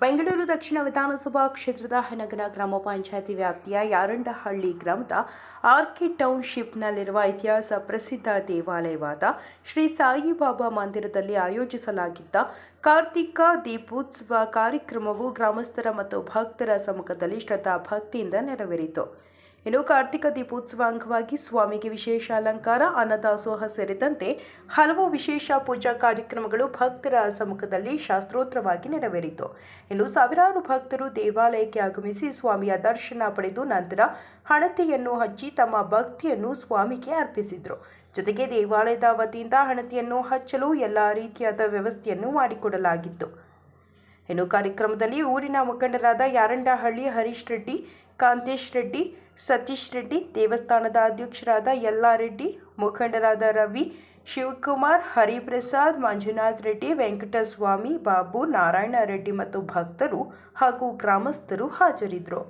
ಬೆಂಗಳೂರು ದಕ್ಷಿಣ ವಿಧಾನಸಭಾ ಕ್ಷೇತ್ರದ ಹನಗನ ಗ್ರಾಮ ಪಂಚಾಯತಿ ವ್ಯಾಪ್ತಿಯ ಯಾರಂಡಹಳ್ಳಿ ಗ್ರಾಮದ ಆರ್ಕಿ ಟೌನ್ಶಿಪ್ನಲ್ಲಿರುವ ಇತಿಹಾಸ ಪ್ರಸಿದ್ಧ ದೇವಾಲಯವಾದ ಶ್ರೀ ಸಾಯಿಬಾಬಾ ಮಂದಿರದಲ್ಲಿ ಆಯೋಜಿಸಲಾಗಿದ್ದ ಕಾರ್ತಿಕ ದೀಪೋತ್ಸವ ಕಾರ್ಯಕ್ರಮವು ಗ್ರಾಮಸ್ಥರ ಮತ್ತು ಭಕ್ತರ ಸಮ್ಮುಖದಲ್ಲಿ ಶ್ರದ್ಧಾ ಭಕ್ತಿಯಿಂದ ನೆರವೇರಿತು. ಇನ್ನು ಕಾರ್ತಿಕ ದೀಪೋತ್ಸವ ಅಂಗವಾಗಿ ಸ್ವಾಮಿಗೆ ವಿಶೇಷ ಅಲಂಕಾರ, ಅನ್ನದಾಸೋಹ ಸೇರಿದಂತೆ ಹಲವು ವಿಶೇಷ ಪೂಜಾ ಕಾರ್ಯಕ್ರಮಗಳು ಭಕ್ತರ ಸಮ್ಮುಖದಲ್ಲಿ ಶಾಸ್ತ್ರೋತ್ರವಾಗಿ ನೆರವೇರಿತು. ಇನ್ನು ಸಾವಿರಾರು ಭಕ್ತರು ದೇವಾಲಯಕ್ಕೆ ಆಗಮಿಸಿ ಸ್ವಾಮಿಯ ದರ್ಶನ ಪಡೆದು ನಂತರ ಹಣತೆಯನ್ನು ಹಚ್ಚಿ ತಮ್ಮ ಭಕ್ತಿಯನ್ನು ಸ್ವಾಮಿಗೆ ಅರ್ಪಿಸಿದರು. ಜೊತೆಗೆ ದೇವಾಲಯದ ವತಿಯಿಂದ ಹಣತೆಯನ್ನು ಹಚ್ಚಲು ಎಲ್ಲ ರೀತಿಯಾದ ವ್ಯವಸ್ಥೆಯನ್ನು ಮಾಡಿಕೊಡಲಾಗಿತ್ತು. ಇನ್ನು ಕಾರ್ಯಕ್ರಮದಲ್ಲಿ ಊರಿನ ಮುಖಂಡರಾದ ಯಾರಂಡಹಳ್ಳಿ, ಹರೀಶ್ ರೆಡ್ಡಿ ಕಾಂತೇಶ್ ರೆಡ್ಡಿ, ಸತೀಶ್ ರೆಡ್ಡಿ, ದೇವಸ್ಥಾನದ ಅಧ್ಯಕ್ಷರಾದ ಯಲ್ಲಾರೆಡ್ಡಿ, ಮುಖಂಡರಾದ ರವಿ, ಶಿವಕುಮಾರ್, ಹರಿಪ್ರಸಾದ್, ಮಂಜುನಾಥ್ ರೆಡ್ಡಿ, ವೆಂಕಟಸ್ವಾಮಿ, ಬಾಬು ನಾರಾಯಣ ರೆಡ್ಡಿ ಮತ್ತು ಭಕ್ತರು ಹಾಗೂ ಗ್ರಾಮಸ್ಥರು ಹಾಜರಿದ್ದರು.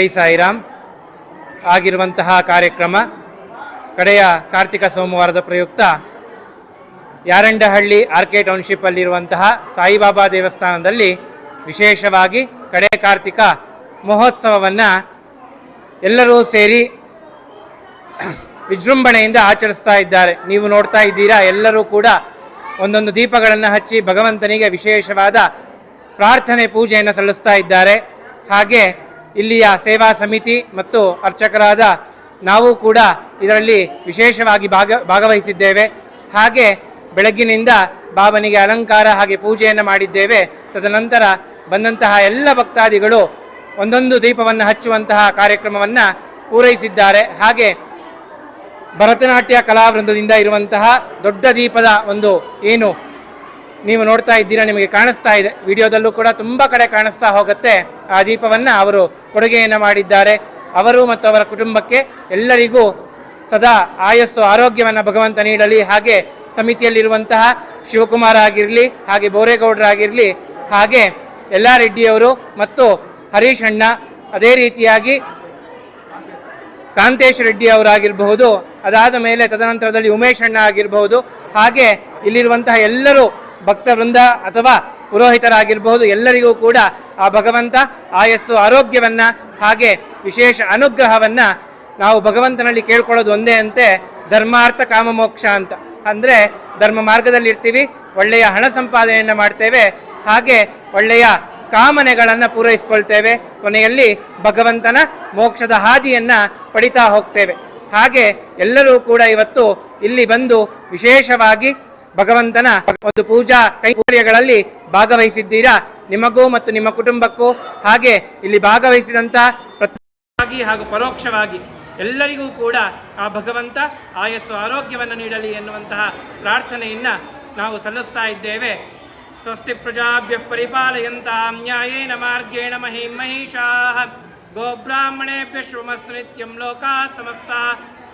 ಜೈ ಸಾಯಿರಾಮ್. ಆಗಿರುವಂತಹ ಕಾರ್ಯಕ್ರಮ ಕಡೆಯ ಕಾರ್ತಿಕ ಸೋಮವಾರದ ಪ್ರಯುಕ್ತ ಯಾರಂಡಹಳ್ಳಿ ಆರ್ ಕೆ ಟೌನ್ಶಿಪ್ಪಲ್ಲಿರುವಂತಹ ಸಾಯಿಬಾಬಾ ದೇವಸ್ಥಾನದಲ್ಲಿ ವಿಶೇಷವಾಗಿ ಕಡೆ ಕಾರ್ತಿಕ ಮಹೋತ್ಸವವನ್ನು ಎಲ್ಲರೂ ಸೇರಿ ವಿಜೃಂಭಣೆಯಿಂದ ಆಚರಿಸ್ತಾ ಇದ್ದಾರೆ. ನೀವು ನೋಡ್ತಾ ಇದ್ದೀರಾ, ಎಲ್ಲರೂ ಕೂಡ ಒಂದೊಂದು ದೀಪಗಳನ್ನು ಹಚ್ಚಿ ಭಗವಂತನಿಗೆ ವಿಶೇಷವಾದ ಪ್ರಾರ್ಥನೆ ಪೂಜೆಯನ್ನು ಸಲ್ಲಿಸ್ತಾ ಇದ್ದಾರೆ. ಹಾಗೆ ಇಲ್ಲಿಯ ಸೇವಾ ಸಮಿತಿ ಮತ್ತು ಅರ್ಚಕರಾದ ನಾವು ಕೂಡ ಇದರಲ್ಲಿ ವಿಶೇಷವಾಗಿ ಭಾಗ, ಭಾಗವಹಿಸಿದ್ದೇವೆ. ಹಾಗೆ ಬೆಳಗ್ಗಿನಿಂದ ಬಾಬನಿಗೆ ಅಲಂಕಾರ ಹಾಗೆ ಪೂಜೆಯನ್ನು ಮಾಡಿದ್ದೇವೆ. ತದನಂತರ ಬಂದಂತಹ ಎಲ್ಲ ಭಕ್ತಾದಿಗಳು ಒಂದೊಂದು ದೀಪವನ್ನು ಹಚ್ಚುವಂತಹ ಕಾರ್ಯಕ್ರಮವನ್ನು ಪೂರೈಸಿದ್ದಾರೆ. ಹಾಗೆ ಭರತನಾಟ್ಯ ಕಲಾವೃಂದದಿಂದ ಇರುವಂತಹ ದೊಡ್ಡ ದೀಪದ ಒಂದು ಏನು ನೀವು ನೋಡ್ತಾ ಇದ್ದೀರಾ, ನಿಮಗೆ ಕಾಣಿಸ್ತಾ ಇದೆ. ವಿಡಿಯೋದಲ್ಲೂ ಕೂಡ ತುಂಬ ಕಡೆ ಕಾಣಿಸ್ತಾ ಹೋಗುತ್ತೆ ಆ ದೀಪವನ್ನು ಅವರು ಕೊಡುಗೆಯನ್ನು ಮಾಡಿದ್ದಾರೆ. ಅವರು ಮತ್ತು ಅವರ ಕುಟುಂಬಕ್ಕೆ ಎಲ್ಲರಿಗೂ ಸದಾ ಆಯಸ್ಸು, ಆರೋಗ್ಯವನ್ನು ಭಗವಂತ ನೀಡಲಿ. ಹಾಗೆ ಸಮಿತಿಯಲ್ಲಿರುವಂತಹ ಶಿವಕುಮಾರ ಆಗಿರಲಿ, ಹಾಗೆ ಬೋರೇಗೌಡರಾಗಿರಲಿ ಹಾಗೆ ಎಲ್ಲ ರೆಡ್ಡಿಯವರು ಮತ್ತು ಹರೀಶ್ ಅಣ್ಣ, ಅದೇ ರೀತಿಯಾಗಿ ಕಾಂತೇಶ್ ರೆಡ್ಡಿ ಅವರಾಗಿರಬಹುದು. ಅದಾದ ಮೇಲೆ ತದನಂತರದಲ್ಲಿ ಉಮೇಶ್ ಅಣ್ಣ ಆಗಿರಬಹುದು. ಹಾಗೆ ಇಲ್ಲಿರುವಂತಹ ಎಲ್ಲರೂ ಭಕ್ತ ವೃಂದ ಅಥವಾ ಪುರೋಹಿತರಾಗಿರಬಹುದು, ಎಲ್ಲರಿಗೂ ಕೂಡ ಆ ಭಗವಂತ ಆಯಸ್ಸು, ಆರೋಗ್ಯವನ್ನ ಹಾಗೆ ವಿಶೇಷ ಅನುಗ್ರಹವನ್ನ ನಾವು ಭಗವಂತನಲ್ಲಿ ಕೇಳ್ಕೊಳ್ಳೋದು ಒಂದೇ ಅಂತೆ, ಧರ್ಮಾರ್ಥ ಕಾಮ ಮೋಕ್ಷ ಅಂತ. ಅಂದ್ರೆ ಧರ್ಮ ಮಾರ್ಗದಲ್ಲಿ ಇರ್ತೀವಿ ಒಳ್ಳೆಯ ಹಣ ಸಂಪಾದನೆಯನ್ನ ಮಾಡ್ತೇವೆ, ಹಾಗೆ ಒಳ್ಳೆಯ ಕಾಮನೆಗಳನ್ನು ಪೂರೈಸಿಕೊಳ್ತೇವೆ, ಕೊನೆಯಲ್ಲಿ ಭಗವಂತನ ಮೋಕ್ಷದ ಹಾದಿಯನ್ನ ಪಡಿತಾ ಹೋಗ್ತೇವೆ. ಹಾಗೆ ಎಲ್ಲರೂ ಕೂಡ ಇವತ್ತು ಇಲ್ಲಿ ಬಂದು ವಿಶೇಷವಾಗಿ ಭಗವಂತನ ಒಂದು ಪೂಜಾ ಕೈಂಕರ್ಯಗಳಲ್ಲಿ ಭಾಗವಹಿಸಿದ್ದೀರಾ? ನಿಮಗೂ ಮತ್ತು ನಿಮ್ಮ ಕುಟುಂಬಕ್ಕೂ ಹಾಗೆ ಇಲ್ಲಿ ಭಾಗವಹಿಸಿದಂತ ಪ್ರತ್ಯೇಕವಾಗಿ ಹಾಗೂ ಪರೋಕ್ಷವಾಗಿ ಎಲ್ಲರಿಗೂ ಕೂಡ ಆ ಭಗವಂತ ಆಯಸ್ಸು ಆರೋಗ್ಯವನ್ನು ನೀಡಲಿ ಎನ್ನುವಂತಹ ಪ್ರಾರ್ಥನೆಯನ್ನ ನಾವು ಸಲ್ಲಿಸ್ತಾ ಇದ್ದೇವೆ. ಸ್ವಸ್ತಿ ಪ್ರಜಾಭ್ಯ ಪರಿಪಾಲಯಂತಾಂ ನ್ಯಾಯೇನ ಮಾರ್ಗೇಣ ಮಹಿ ಮಹಿಷಾ. ಗೋಬ್ರಾಹ್ಮಣೇಭ್ಯ ಶುಭಮಸ್ತು ನಿತ್ಯಂ ಲೋಕಾ ಸಮಸ್ತ.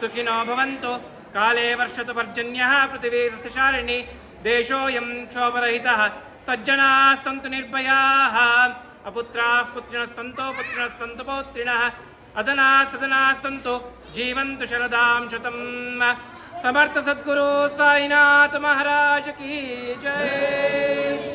ಸುಖಿನೋ ಭವಂತು. काले वर्षतु पर्जन्यः पृथिवीरथशारिणि देशोऽयं क्षोभरहितः। सज्जना सन्त निर्भया। अपुत्र पुत्रिणः सतो पुत्रिणः सन्तु, पौत्रिण। अदना सदना सन्त, जीवन्तु शरदा शत समर्थ सद्गुरु साईनाथ महाराज की जय।